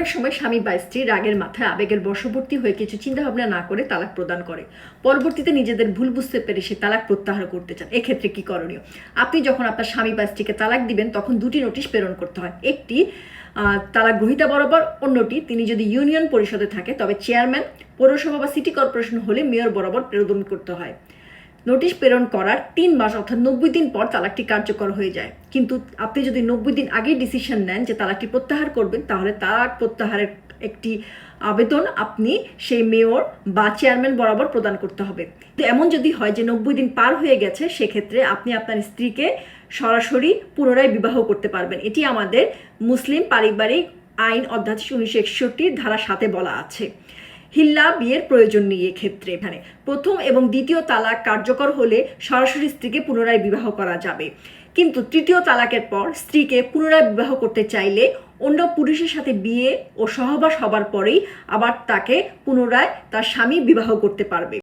অনেক সময় স্বামী বা স্ত্রী রাগের মাথায় আবেগের বশবর্তী হয়ে কিছু চিন্তাভাবনা না করে তালাক প্রদান করে। পরবর্তীতে নিজেদের ভুল বুঝতে পেরে সে তালাক প্রত্যাহার করতে চান। এক্ষেত্রে কি করণীয়? আপনি যখন আপনার স্বামী বা স্ত্রীকে তালাক দিবেন, তখন দুটি নোটিশ প্রেরণ করতে হয়। একটি তালাক গ্রহিতা বরাবর, অন্যটি, তিনি যদি ইউনিয়ন পরিষদে থাকে, তবে চেয়ারম্যান, পৌরসভা বা সিটি কর্পোরেশন হলে মেয়র বরাবর প্রেরণ করতে হয়। নোটিশ প্রেরণ করার তিন মাস অর্থাৎ নব্বই দিন পর তালাকটি কার্যকর হয়ে যায়। কিন্তু আপনি যদি নব্বই দিন আগেই ডিসিশন নেন যে তালাকটি প্রত্যাহার করবেন, তাহলে তালাক প্রত্যাহারের একটি আবেদন আপনি সেই মেয়র বা চেয়ারম্যান বরাবর প্রদান করতে হবে। তো এমন যদি হয় যে নব্বই দিন পার হয়ে গেছে, সেক্ষেত্রে আপনি আপনার স্ত্রীকে সরাসরি পুনরায় বিবাহ করতে পারবেন। এটি আমাদের মুসলিম পারিবারিক আইন অধ্যাদেশ উনিশশো একষট্টির ধারা সাথে বলা আছে। হিল্লা বিয়ের প্রয়োজন নেই এক্ষেত্রে। এখানে প্রথম এবং দ্বিতীয় তালাক কার্যকর হলে সরাসরি স্ত্রীকে পুনরায় বিবাহ করা যাবে। কিন্তু তৃতীয় তালাকের পর স্ত্রীকে পুনরায় বিবাহ করতে চাইলে অন্য পুরুষের সাথে বিয়ে ও সহবাস হবার পরেই আবার তাকে পুনরায় তার স্বামী বিবাহ করতে পারবে।